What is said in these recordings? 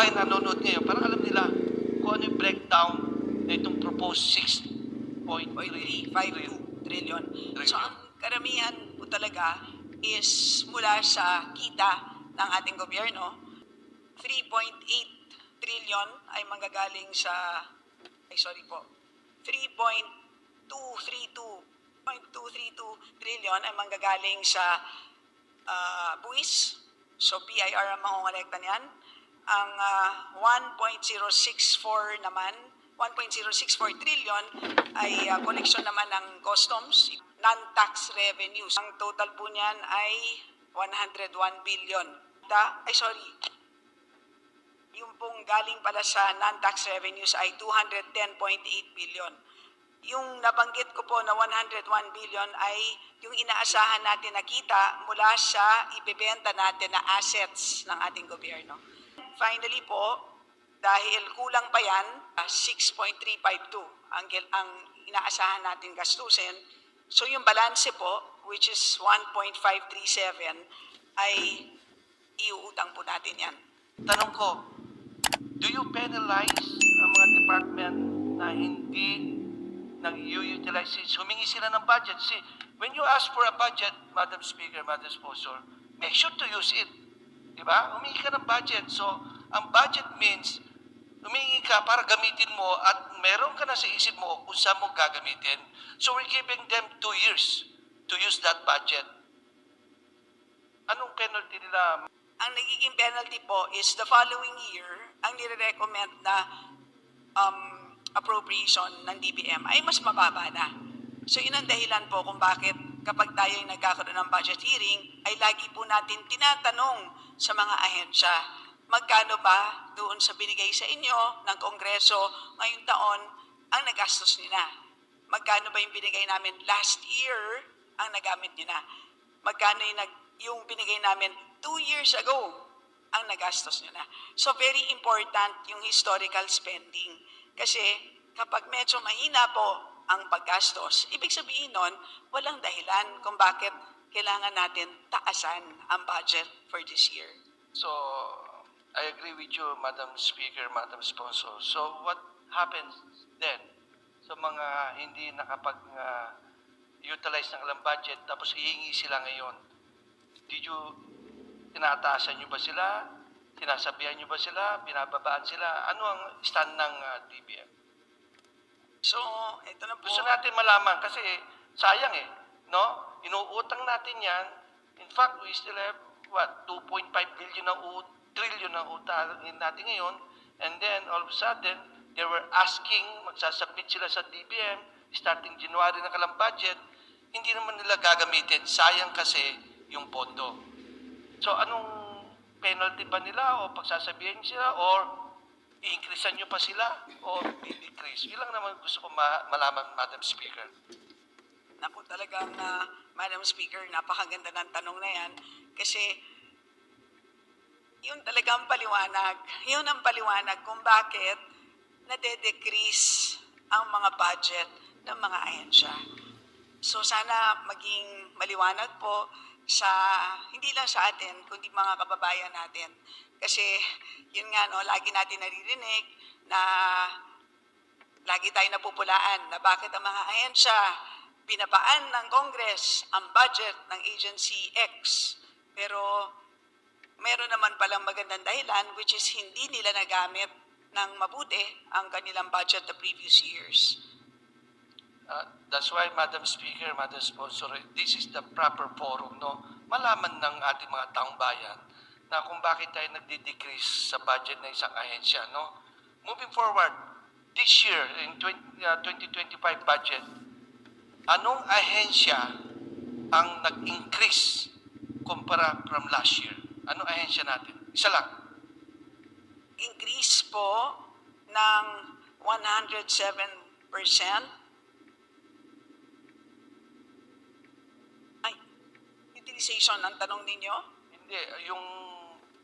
kababayan na nanonood ngayon para alam nila kung ano yung breakdown na itong proposed 6.3 0.352 trillion. So ang karamihan po talaga is mula sa kita ng ating gobyerno. 3.8 trillion ay manggagaling sa, ay sorry po, 3.232 0.232 trillion ay manggagaling sa ah, buwis. So BIR ang mangongolekta niyan. Ang ah, 1.064 naman, 1.064 trillion ay ah, collection naman ng customs, non-tax revenues. Ang total po niyan ay 101 billion. Ta, ay sorry, yung pong galing pala sa non-tax revenues ay 210.8 billion. Yung nabanggit ko po na 101 billion ay yung inaasahan natin na kita mula sa ibebenta natin na assets ng ating gobyerno. Finally po, dahil kulang pa yan, ah, 6.352 ang, gil- ang inaasahan natin gastusin. So yung balanse po, which is 1.537, ay iuutang po natin yan. Tanong ko, do you penalize ang mga department na hindi nag-utilize humingi sila ng budget? See, when you ask for a budget, Madam Speaker, Madam Sponsor, make sure to use it. Di ba? Humingi ka ng budget. So, ang budget means, humingi ka para gamitin mo at meron ka na sa isip mo kung saan mo gagamitin. So, we're giving them two years to use that budget. Anong penalty nila, ang nagiging penalty po is the following year, ang nire-recommend na um, appropriation ng DBM ay mas mababa na. So yun ang dahilan po kung bakit kapag tayo ay nagkakaroon ng budget hearing, ay lagi po natin tinatanong sa mga ahensya, magkano ba doon sa binigay sa inyo ng Kongreso ngayong taon ang nagastos nila? Magkano ba yung binigay namin last year ang nagamit na? Magkano yung, nag, yung binigay namin two years ago ang nagastos na? So very important yung historical spending. Kasi kapag medyo mahina po ang paggastos, ibig sabihin nun, walang dahilan kung bakit kailangan natin taasan ang budget for this year. So, I agree with you, Madam Speaker, Madam Sponsor. So, what happens then sa mga hindi nakapag-utilize ng ilang budget tapos hihingi sila ngayon? Did you, tinataasan nyo ba sila? Sinasabihan nyo ba sila? Binababaan sila? Ano ang stand ng ah, DBM? So, ito na po. Gusto natin malaman kasi sayang eh, no? Inuutang natin yan. In fact, we still have, what, 2.5 billion na u trillion na utang natin ngayon. And then, all of a sudden, they were asking, magsasubmit sila sa DBM, starting January na kalang budget, hindi naman nila gagamitin. Sayang kasi yung pondo. So, anong penalty ba nila o pagsasabihin sila or i-increasean nyo pa sila o i-decrease? Yun naman gusto ko ma- malaman, Madam Speaker. Naku talagang, ah, Madam Speaker, napakaganda ng tanong na yan. Kasi, yun talagang paliwanag. Yun ang paliwanag kung bakit nade-decrease ang mga budget ng mga ahensya. So sana maging maliwanag po sa, hindi lang sa atin, kundi mga kababayan natin. Kasi, yun nga, no, lagi natin naririnig na lagi tayo napupulaan na bakit ang mga ahensya binabaan ng Congress ang budget ng Agency X. Pero meron naman palang magandang dahilan which is hindi nila nagamit ng mabuti ang kanilang budget the previous years. Uh, that's why, Madam Speaker, Madam Sponsor, this is the proper forum, no? Malaman ng ating mga taong bayan na kung bakit tayo nagdi-decrease sa budget ng isang ahensya, no? Moving forward, this year, in 20, uh, 2025 budget, anong ahensya ang nag-increase kumpara from last year? Anong ahensya natin? Isa lang. Increase po ng 107%. Ay, utilization ang tanong ninyo? Hindi, yung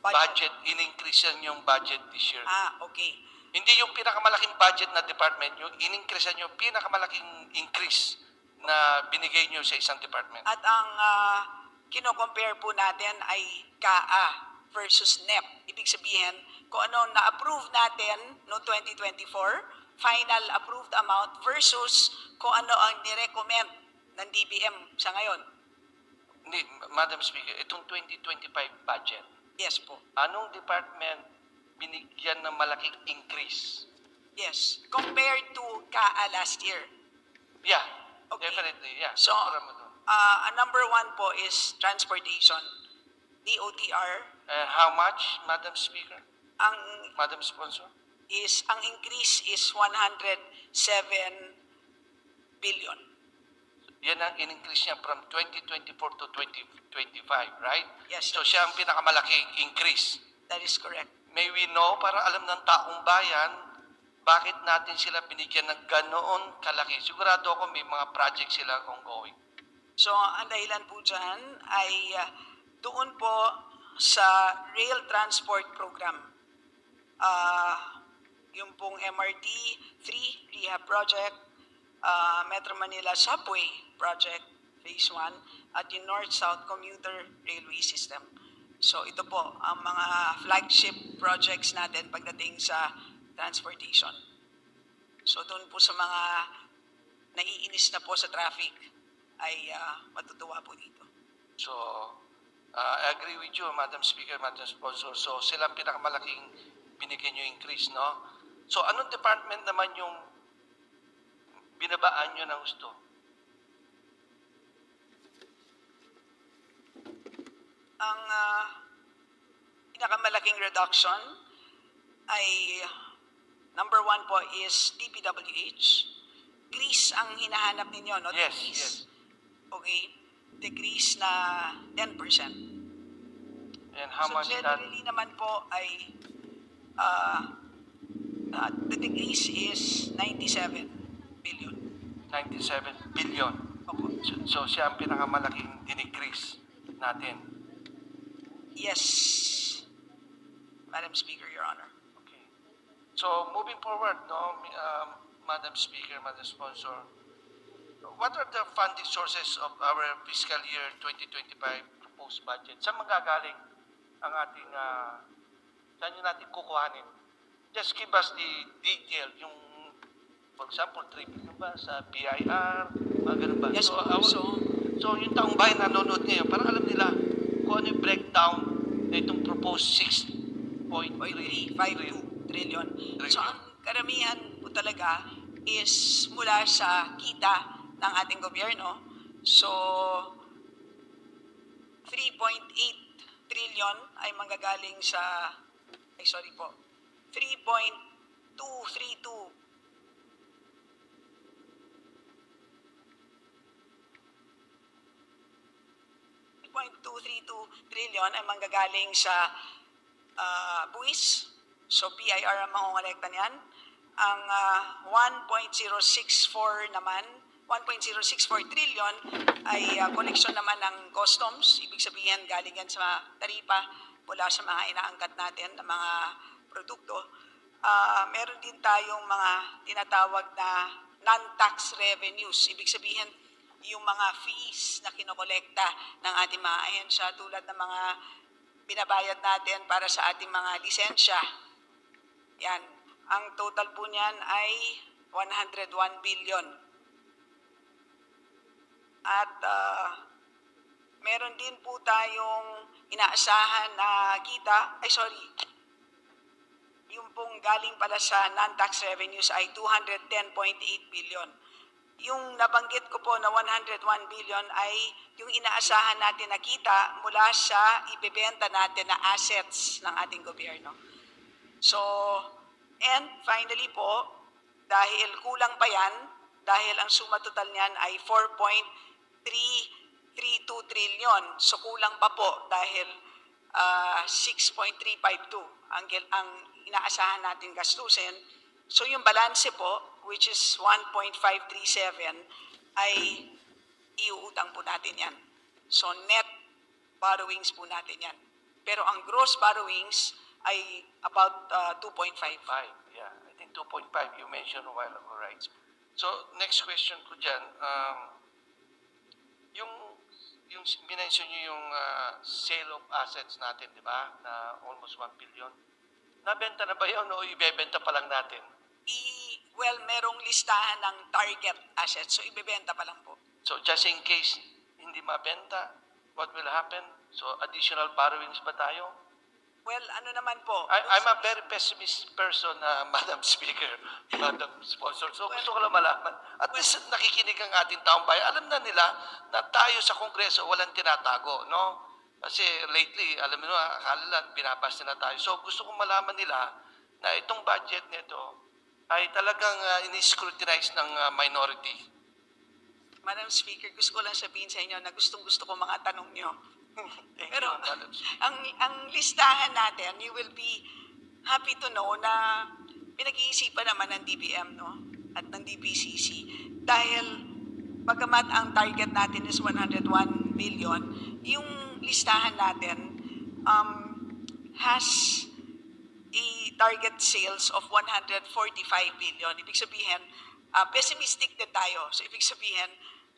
Budget. budget, in-increase yan yung budget this year. Ah, okay. Hindi yung pinakamalaking budget na department nyo, in-increase nyo pinakamalaking increase na binigay nyo sa isang department. At ang ah, kino-compare po natin ay KA versus NEP. Ibig sabihin, kung ano na-approve natin no 2024, final approved amount versus kung ano ang nirecommend ng DBM sa ngayon. Hindi, Madam Speaker, itong 2025 budget, Yes po. anong department binigyan ng malaking increase? Yes. Compared to KAA last year. Yeah, Okay. definitely, yeah. So. Uh, ang number one po is transportation, DOTR. And how much, Madam Speaker? Ang Madam Sponsor? is ang increase is 107 billion. Yan ang in-increase niya from 2024 to 2025, right? Yes, So siya ang pinakamalaking increase. That is correct. May we know, para alam ng taong bayan, bakit natin sila binigyan ng ganoon kalaki. Sigurado ako may mga project sila ongoing. So, ang dahilan po dyan ay uh, doon po sa rail transport program. Ah, yung pong MRT 3 rehab project, ah, Metro Manila Subway project, phase 1, at yung North-South Commuter Railway System. So, ito po ang mga flagship projects natin pagdating sa transportation. So, doon po sa mga naiinis na po sa traffic ay ah, matutuwa po dito. So, uh, I agree with you, Madam Speaker, Madam Sponsor. So, sila ang pinakamalaking binigyan nyo increase, no? So, anong department naman yung binabaan nyo ng gusto? Ang ah, pinakamalaking reduction ay number one po is DPWH. Grease ang hinahanap ninyo, no? Yes, Decrease. yes. Okay. Decrease na 10%. And how so much that? generally naman po ay uh, uh, the decrease is 97 billion. 97 billion. Opo. So, so siya ang pinakamalaking dinikrease natin. Yes, Madam Speaker, Your Honor. Okay. So, moving forward, no, um, Madam Speaker, Madam Sponsor, what are the funding sources of our fiscal year 2025 proposed budget? Saan manggagaling ang ating, uh, saan yun natin kukuhanin? Just give us the detail, yung, for example, 3 billion ba sa BIR, mga ganun ba? Yes, po. our- So, So, yung taong bayan nanonood ngayon, para alam nila kung ano yung breakdown na itong proposed 6.3 0.352 trillion. Trillion. So, ang karamihan po talaga is mula sa kita ng ating gobyerno. So, 3.8 trillion ay manggagaling sa, ay sorry po, 3.232 3.232 trillion ay manggagaling sa ah, buwis. So BIR ang mangongolekta niyan. Ang ah, 1.064 naman, 1.064 trillion ay uh, collection naman ng customs. Ibig sabihin galing yan sa taripa mula sa mga inaangkat natin na mga produkto. Ah, meron din tayong mga tinatawag na non-tax revenues. Ibig sabihin, yung mga fees na kinokolekta ng ating mga ahensya tulad ng mga binabayad natin para sa ating mga lisensya. Yan. Ang total po niyan ay 101 billion. At ah, meron din po tayong inaasahan na kita, ay sorry, yung pong galing pala sa non-tax revenues ay 210.8 billion. Yung nabanggit ko po na 101 billion ay yung inaasahan natin na kita mula sa ibebenta natin na assets ng ating gobyerno. So, and finally po, dahil kulang pa yan, dahil ang suma total niyan ay 4.332 trillion. So kulang pa po dahil ah, 6.352 ang, ang inaasahan natin gastusin. So yung balanse po, which is 1.537, ay iuutang po natin yan. So net borrowings po natin yan. Pero ang gross borrowings ay about ah, 2.55. 5, yeah. I think 2.5 you mentioned a while ago, right? So, next question ko dyan, um, yung, yung minention nyo yung uh, sale of assets natin, di ba, na almost 1 billion. Nabenta na ba yun o ibebenta pa lang natin? I, well, merong listahan ng target assets, so ibebenta pa lang po. So just in case hindi mabenta, what will happen? So additional borrowings ba tayo? Well, ano naman po? I, I'm a very pessimist person, uh, Madam Speaker, Madam Sponsor. So gusto ko lang malaman. At least nakikinig ang ating taong bayan. Alam na nila na tayo sa Kongreso walang tinatago, no? Kasi lately, alam mo akala lang, binabasa na tayo. So gusto kong malaman nila na itong budget nito ay talagang uh, in-scrutinize ng uh, minority. Madam Speaker, gusto ko lang sabihin sa inyo na gustong gusto ko mga tanong nyo. Thank Pero you, Madam Speaker. ang, ang listahan natin, you will be happy to know na pinag-iisipan naman ng DBM no? at ng DPCC. Dahil bagamat ang target natin is 101 billion, yung listahan natin um, has a target sales of 145 billion. Ibig sabihin, ah, pessimistic din tayo. So, ibig sabihin,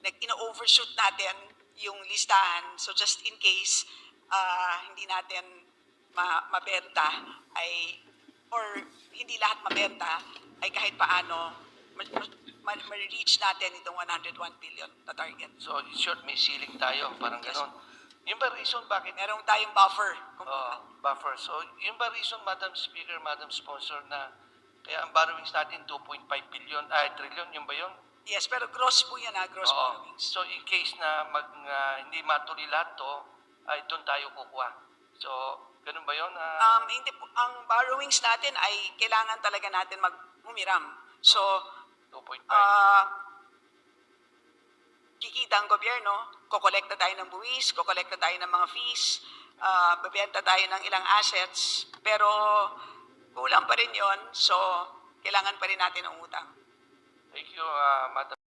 nag ina-overshoot natin yung listahan. So, just in case ah, hindi natin ma- mabenta ay or hindi lahat mabenta ay kahit paano ma- ma- ma- ma-reach natin itong 101 billion na target. So in short, may ceiling tayo, parang ganon. Yung ba reason bakit Meron tayong buffer. Kung, Oh, buffer. So, yung ba reason, Madam Speaker, Madam Sponsor, na kaya ang borrowings natin 2.5 billion, ay, trillion, yung ba yun? Yes, pero gross po yan ha, gross Oo. borrowings. So, in case na mag, ah, hindi matuloy lahat to, ay doon tayo kukuha. So, ganun ba yun? Ah, Um, hindi po, ang borrowings natin ay kailangan talaga natin maghumiram. So, 2.5. ah kikita ang gobyerno, kokolekta tayo ng buwis, kokolekta tayo ng mga fees, ah babenta tayo ng ilang assets, pero kulang pa rin yon so kailangan pa rin natin ng utang. Thank you, ah, Madam